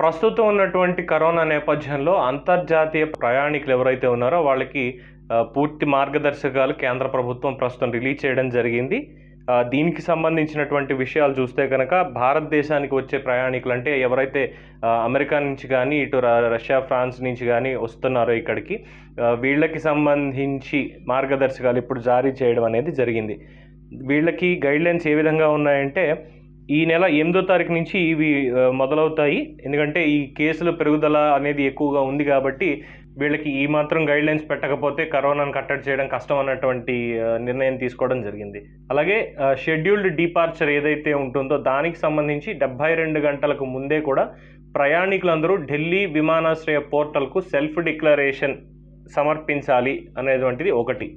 ప్రస్తుతం ఉన్నటువంటి కరోనా నేపథ్యంలో అంతర్జాతీయ ప్రయాణికులు ఎవరైతే ఉన్నారో వాళ్ళకి పూర్తి మార్గదర్శకాలు కేంద్ర ప్రభుత్వం ప్రస్తుతం రిలీజ్ చేయడం జరిగింది. దీనికి సంబంధించినటువంటి విషయాలు చూస్తే కనుక భారతదేశానికి వచ్చే ప్రయాణికులు అంటే ఎవరైతే అమెరికా నుంచి కానీ ఇటు రష్యా ఫ్రాన్స్ నుంచి కానీ వస్తున్నారో ఇక్కడికి వీళ్ళకి సంబంధించి మార్గదర్శకాలు ఇప్పుడు జారీ చేయడం అనేది జరిగింది. వీళ్ళకి గైడ్లైన్స్ ఏ విధంగా ఉన్నాయంటే ఈ నెల ఎనిమిదో తారీఖు నుంచి ఇవి మొదలవుతాయి. ఎందుకంటే ఈ కేసుల పెరుగుదల అనేది ఎక్కువగా ఉంది కాబట్టి వీళ్ళకి ఈ మాత్రం గైడ్లైన్స్ పెట్టకపోతే కరోనాను కట్టడి చేయడం కష్టం అన్నటువంటి నిర్ణయం తీసుకోవడం జరిగింది. అలాగే షెడ్యూల్డ్ డిపార్చర్ ఏదైతే ఉంటుందో దానికి సంబంధించి డెబ్బై రెండు గంటలకు ముందే కూడా ప్రయాణికులందరూ ఢిల్లీ విమానాశ్రయ పోర్టల్కు సెల్ఫ్ డిక్లరేషన్ సమర్పించాలి అనేటువంటిది ఒకటి.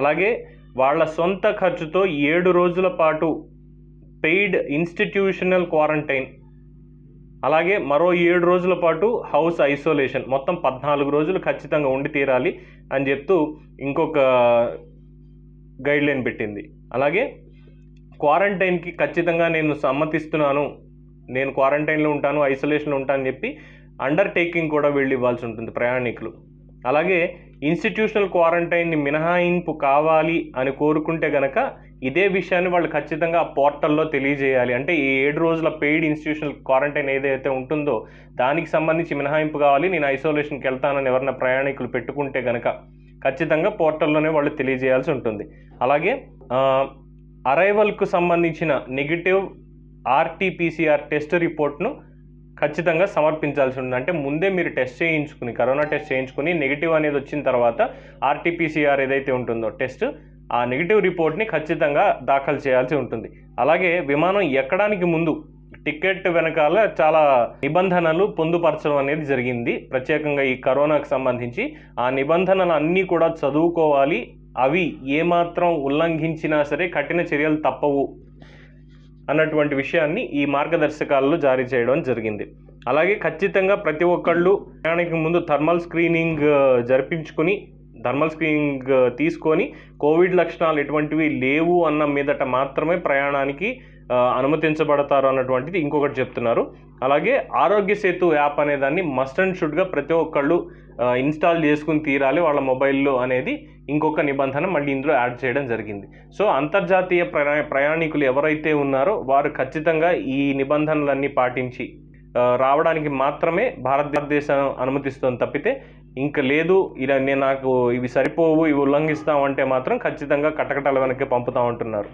అలాగే వాళ్ళ సొంత ఖర్చుతో ఏడు రోజుల పాటు పెయిడ్ ఇన్స్టిట్యూషనల్ క్వారంటైన్. అలాగే మరో ఏడు రోజుల పాటు హౌస్ ఐసోలేషన్. మొత్తం పద్నాలుగు రోజులు ఖచ్చితంగా ఉండి తీరాలి అని చెప్తూ ఇంకొక గైడ్లైన్ పెట్టింది. అలాగే క్వారంటైన్కి ఖచ్చితంగా నేను సమ్మతిస్తున్నాను. నేను క్వారంటైన్లో ఉంటాను ఐసోలేషన్లో ఉంటానని చెప్పి అండర్టేకింగ్ కూడా వెళ్ళి ఇవ్వాల్సి ఉంటుంది ప్రయాణికులు. అలాగే ఇన్స్టిట్యూషనల్ క్వారంటైన్ని మినహాయింపు కావాలి అని కోరుకుంటే గనక ఇదే విషయాన్ని వాళ్ళు ఖచ్చితంగా ఆ పోర్టల్లో తెలియజేయాలి. అంటే ఈ ఏడు రోజుల పెయిడ్ ఇన్స్టిట్యూషనల్ క్వారంటైన్ ఏదైతే ఉంటుందో దానికి సంబంధించి మినహాయింపు కావాలి. నేను ఐసోలేషన్కి వెళ్తానని ఎవరైనా ప్రయాణికులు పెట్టుకుంటే గనక ఖచ్చితంగా పోర్టల్లోనే వాళ్ళు తెలియజేయాల్సి ఉంటుంది. అలాగే అరైవల్కు సంబంధించిన నెగిటివ్ ఆర్టీపీసీఆర్ టెస్ట్ రిపోర్ట్ను ఖచ్చితంగా సమర్పించాల్సి ఉంది అంటే ముందే మీరు టెస్ట్ చేయించుకుని కరోనా టెస్ట్ చేయించుకుని నెగిటివ్ అనేది వచ్చిన తర్వాత ఆర్టీపీసీఆర్ ఏదైతే ఉంటుందో టెస్ట్ ఆ నెగిటివ్ రిపోర్ట్ని ఖచ్చితంగా దాఖలు చేయాల్సి ఉంటుంది. అలాగే విమానం ఎక్కడానికి ముందు టికెట్ వెనకాల చాలా నిబంధనలు పొందుపరచడం అనేది జరిగింది. ప్రత్యేకంగా ఈ కరోనాకు సంబంధించి ఆ నిబంధనలు అన్నీ కూడా చదువుకోవాలి. అవి ఏమాత్రం ఉల్లంఘించినా సరే కఠిన చర్యలు తప్పవు. అన్నటువంటి విషయాన్ని ఈ మార్గదర్శకాలలో జారీ చేయడం జరిగింది. అలాగే ఖచ్చితంగా ప్రతి ఒక్కళ్ళు ప్రయాణానికి ముందు థర్మల్ స్క్రీనింగ్ జరిపించుకుని థర్మల్ స్క్రీనింగ్ తీసుకొని కోవిడ్ లక్షణాలు ఎటువంటివి లేవు అన్న మీదట మాత్రమే ప్రయాణానికి అనుమతించబడతారు అన్నటువంటిది ఇంకొకటి చెప్తున్నారు. అలాగే ఆరోగ్య సేతు యాప్ అనే దాన్ని మస్ట్ అండ్ షుడ్గా ప్రతి ఒక్కళ్ళు ఇన్స్టాల్ చేసుకుని తీరాలి. వాళ్ళ మొబైల్లో అనేది ఇంకొక నిబంధన మళ్ళీ ఇందులో యాడ్ చేయడం జరిగింది. సో అంతర్జాతీయ ప్రయా ప్రయాణికులు ఎవరైతే ఉన్నారో వారు ఖచ్చితంగా ఈ నిబంధనలన్నీ పాటించి రావడానికి మాత్రమే భారతదేశం అనుమతిస్తుంది తప్పితే ఇంకా లేదు ఇలా నేను నాకు ఇవి సరిపోవు ఇవి ఉల్లంఘిస్తామంటే మాత్రం ఖచ్చితంగా కటకటాల వెనక్కి పంపుతా ఉంటున్నారు.